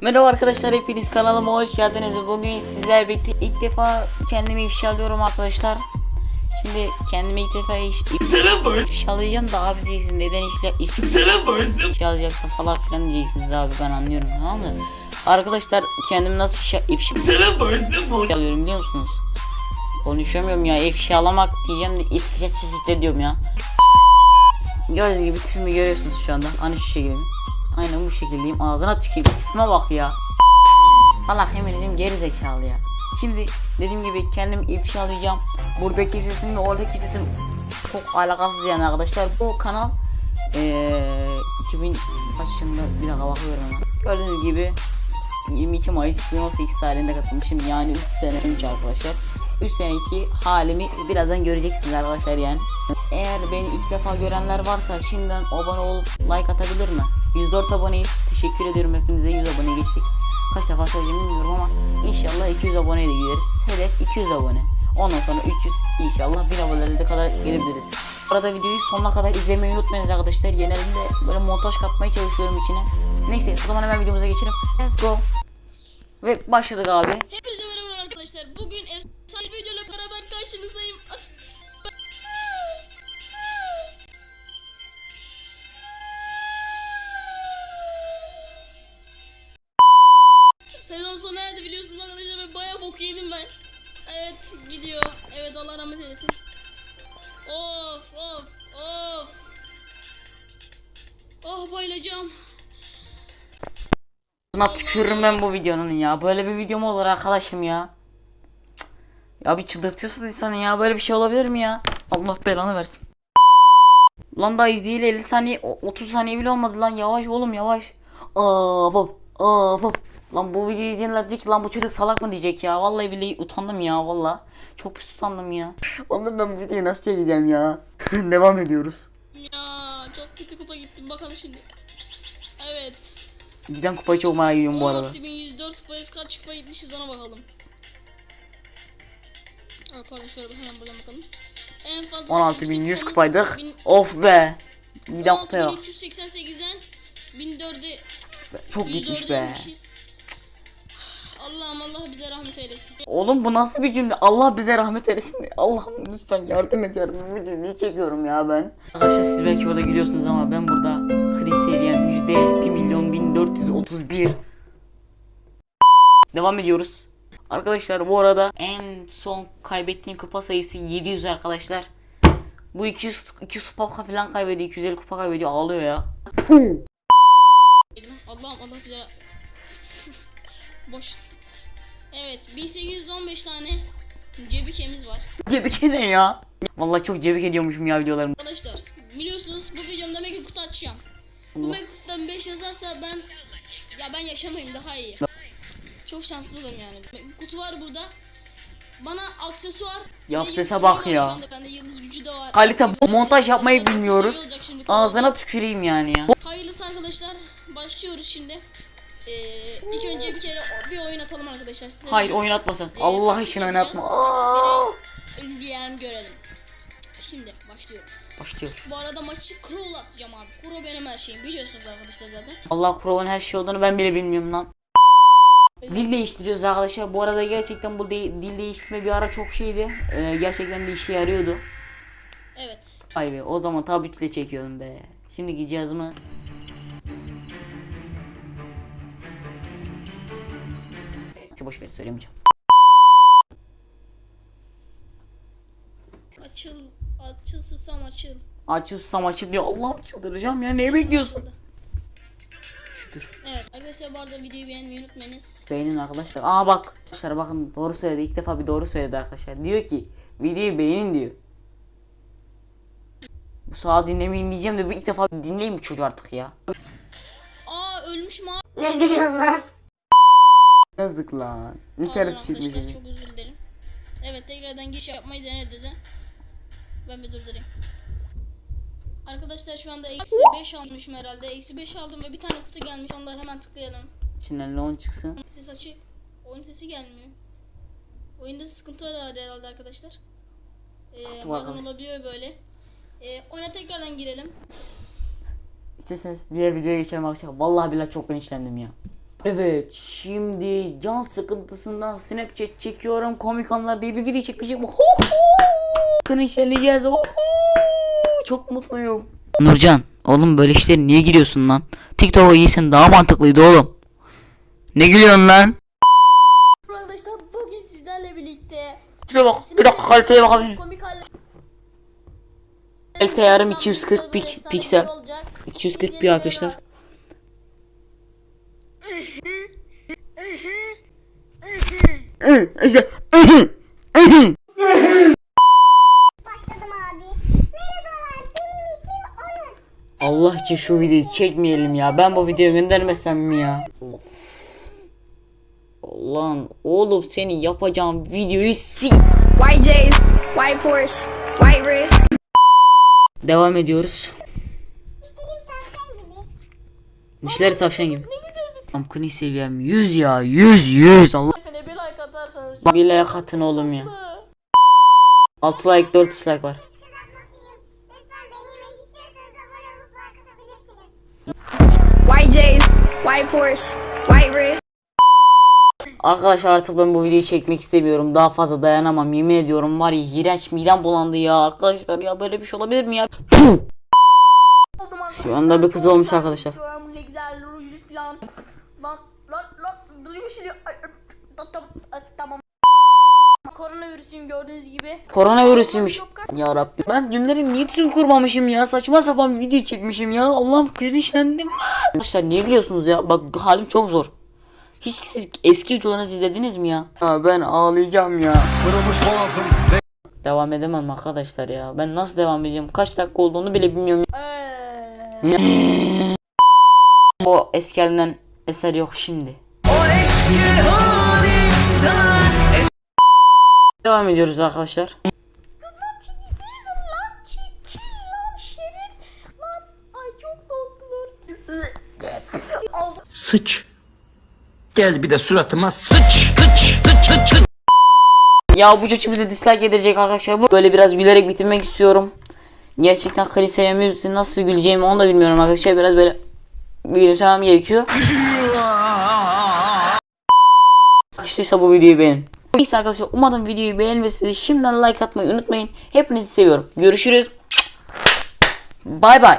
Merhaba arkadaşlar hepiniz kanalıma hoş geldiniz. Bugün sizlerle birlikte ilk defa kendimi ifşa alıyorum arkadaşlar. Şimdi kendimi ilk defa iş, ifşa alacağım da abi diyeceksin neden ifşa, ifşa, ifşa alacaksın falan filan diyeceksiniz abi ben anlıyorum tamam mı? Arkadaşlar kendimi nasıl ifşa, ifşa alıyorum biliyor musunuz? Konuşamıyorum ya ifşalamak diyeceğim de ifşa diyorum ya. Gördüğünüz gibi tipimi görüyorsunuz şu anda. Hani şu şekilde. Aynen bu şekildeyim. Ağzına tüküreyim. Tipime bak ya. Allah yemin ederim geri ya. Şimdi dediğim gibi kendim ifşalayacağım. Buradaki sesim ve oradaki sesim çok alakasız yani arkadaşlar. Bu kanal eee 2000 kaç yılında bir dakika bakıyorum ama. Gördüğünüz gibi 22 Mayıs 2018 tarihinde katılmışım. Yani 3 sene önce arkadaşlar. 3 seneki halimi birazdan göreceksiniz arkadaşlar yani. Eğer beni ilk defa görenler varsa şimdiden abone olup like atabilir mi? 104 aboneyiz. Teşekkür ediyorum hepinize 100 abone geçtik. Kaç defa söyleyeceğim bilmiyorum ama inşallah 200 aboneye de gideriz. Hedef 200 abone. Ondan sonra 300 inşallah 1000 abonelere de kadar gelebiliriz. Arada videoyu sonuna kadar izlemeyi unutmayın arkadaşlar. Genelde böyle montaj katmaya çalışıyorum içine. Neyse o zaman hemen videomuza geçelim. Let's go. Ve başladık abi. Yedim ben. Evet gidiyor. Evet Allah rahmet eylesin. Of of of. Oh bayılacağım. Buna tükürürüm ben bu videonun ya. Böyle bir video mu olur arkadaşım ya? Ya bir çıldırtıyorsun insanı ya. Böyle bir şey olabilir mi ya? Allah belanı versin. Lan daha 100 ile 50 saniye o- 30 saniye bile olmadı lan. Yavaş oğlum yavaş. Of of of of. Lan bu videoyu ki lan bu çocuk salak mı diyecek ya. Vallahi billahi utandım ya valla. Çok pis utandım ya. Oğlum ben bu videoyu nasıl çekeceğim ya? Devam ediyoruz. Ya çok kötü kupa gittim bakalım şimdi. Evet. Giden kupayı çok merak ediyorum bu arada. 16104 kupayız kaç kupa gitmişiz ona bakalım. Aa, pardon şöyle bir hemen buradan bakalım. En fazla 16100 kupamız kupaydık. bin- Of be. Giden kupaya bak. 16388'den 1004'e Çok gitmiş 104'e be. inmişiz. Allah'ım Allah bize rahmet eylesin. Oğlum bu nasıl bir cümle? Allah bize rahmet eylesin. Allah'ım lütfen yardım et yardım. Bu videoyu niye çekiyorum ya ben? Arkadaşlar siz belki orada gülüyorsunuz ama ben burada kriz seviyem yüzde 1 milyon 1431. Devam ediyoruz. Arkadaşlar bu arada en son kaybettiğim kupa sayısı 700 arkadaşlar. Bu 200 200 kupa falan kaybediyor. 250 kupa kaybediyor. Ağlıyor ya. Allah'ım Allah bize Boş. Evet 1815 tane cebikemiz var. Cebike ne ya? Vallahi çok cebik ediyormuşum ya videolarım. Arkadaşlar biliyorsunuz bu videomda mega kutu açacağım. Bu mega kutudan 5 yazarsa ben ya ben yaşamayayım daha iyi. Çok şanslı olurum yani. Kutu var burada. Bana aksesuar Ya yıldız bak ya. Bende yıldız gücü de var. Kalite Arkadaşlar, montaj yapmayı bilmiyoruz. Ağzına tüküreyim yani ya. Hayırlısı arkadaşlar. Başlıyoruz şimdi. Ee, ilk önce bir kere bir oyun atalım arkadaşlar. Size Hayır bir- oynatmasın. Ee, Allah için oynatma. Taktikleri önleyen görelim. Şimdi başlıyorum. Başlıyor. Bu arada maçı Crow'la atacağım abi. Crow benim her şeyim. Biliyorsunuz arkadaşlar zaten. Allah Crow'un her şey olduğunu ben bile bilmiyorum lan. Dil değiştiriyoruz arkadaşlar. Bu arada gerçekten bu de- dil değiştirme bir ara çok şeydi. Ee, gerçekten de işe yarıyordu. Evet. Vay be o zaman tabitle çekiyordum be. Şimdiki cihazımı Neyse, boş ver söylemeyeceğim. Açıl. Açıl susam açıl. Açıl susam açıl diyor. Allah'ım çıldıracağım ya. Neyi bekliyorsun? Şükür. Evet. Arkadaşlar bu arada videoyu beğenmeyi unutmayınız. Beğenin arkadaşlar. Aa bak. Arkadaşlar bakın doğru söyledi. İlk defa bir doğru söyledi arkadaşlar. Diyor ki videoyu beğenin diyor. Bu sağa dinlemeyin diyeceğim de bu ilk defa dinleyin bu çocuğu artık ya. Aa ölmüşüm abi. Ne gülüyorsun lan? Yazık lan. İnternet çekmiş. arkadaşlar çok özür dilerim. Evet tekrardan giriş yapmayı denedi dedi. Ben bir durdurayım. Arkadaşlar şu anda eksi 5 almışım herhalde. Eksi 5 aldım ve bir tane kutu gelmiş. Onu da hemen tıklayalım. İçinden loan çıksın. Ses açık. Oyun sesi gelmiyor. Oyunda sıkıntı var herhalde arkadaşlar. Ee, bazen olabiliyor böyle. Ee, oyuna tekrardan girelim. İsterseniz diğer videoya geçelim arkadaşlar. Vallahi billahi çok linçlendim ya. Evet şimdi can sıkıntısından Snapchat çekiyorum komik anlar diye bir video çekeceğim. Bakın işleneceğiz. Çok mutluyum. Nurcan oğlum böyle işlere niye giriyorsun lan? TikTok'a giysen daha mantıklıydı oğlum. Ne gülüyorsun lan? Arkadaşlar bugün sizlerle birlikte Şuna bak bir dakika kaliteye bakabilirim. komik haller Kalite ayarım 240 pik- piksel. video olacak. 240 bir arkadaşlar. İşte Başladım abi. Merhabalar benim ismim Onur. Allah için şu videoyu çekmeyelim ya. Ben bu videoyu göndermesem mi ya? Of. Lan oğlum senin yapacağım videoyu sil. White J's, white Porsche, white wrist. Devam ediyoruz. İşlerim tavşan gibi. Dişleri tavşan gibi. Amkını seviyem 100 ya 100 100 Allah. Efendim bir like atarsanız Bir like atın oğlum ya. 6 like 4 dislike var. Kızartmasıyım. Lütfen beni yemek istiyorsanız abone olup like atabilirsiniz. White J's, white Porsche, white wrist. Arkadaşlar artık ben bu videoyu çekmek istemiyorum. Daha fazla dayanamam. Yemin ediyorum var ya iğrenç midem bulandı ya. Arkadaşlar ya böyle bir şey olabilir mi ya? Şu anda bir kız olmuş arkadaşlar. Ne güzel rujlu falan. Lan lan lan rujum işliyor. Ay, ay, ta- ta- ay, Tamam. Koronavirüsüm gördüğünüz gibi. Koronavirüsüymüş. Ya Rabbim ben cümleleri niye düzgün kurmamışım ya? Saçma sapan bir video çekmişim ya. Allah'ım cringe'lendim. Arkadaşlar niye gülüyorsunuz ya? Bak halim çok zor. Hiç siz eski videolarınızı izlediniz mi ya? Ya ben ağlayacağım ya. Devam edemem arkadaşlar ya. Ben nasıl devam edeceğim? Kaç dakika olduğunu bile bilmiyorum. O eski halinden eser yok şimdi. Devam ediyoruz arkadaşlar. Lan çekil lan şerif. Lan ay çok korktular. Sıç. Gel bir de suratıma sıç. Sıç. Sıç. Sıç. sıç. Ya bu çocuk bize dislike edecek arkadaşlar. Bu böyle biraz gülerek bitirmek istiyorum. Gerçekten Karisa'ya müzikte nasıl güleceğimi onu da bilmiyorum arkadaşlar. Biraz böyle gülümsemem gerekiyor. Yakıştıysa bu videoyu beğenin. Neyse arkadaşlar umarım videoyu beğenmişsiniz. Şimdiden like atmayı unutmayın. Hepinizi seviyorum. Görüşürüz. Bay bay.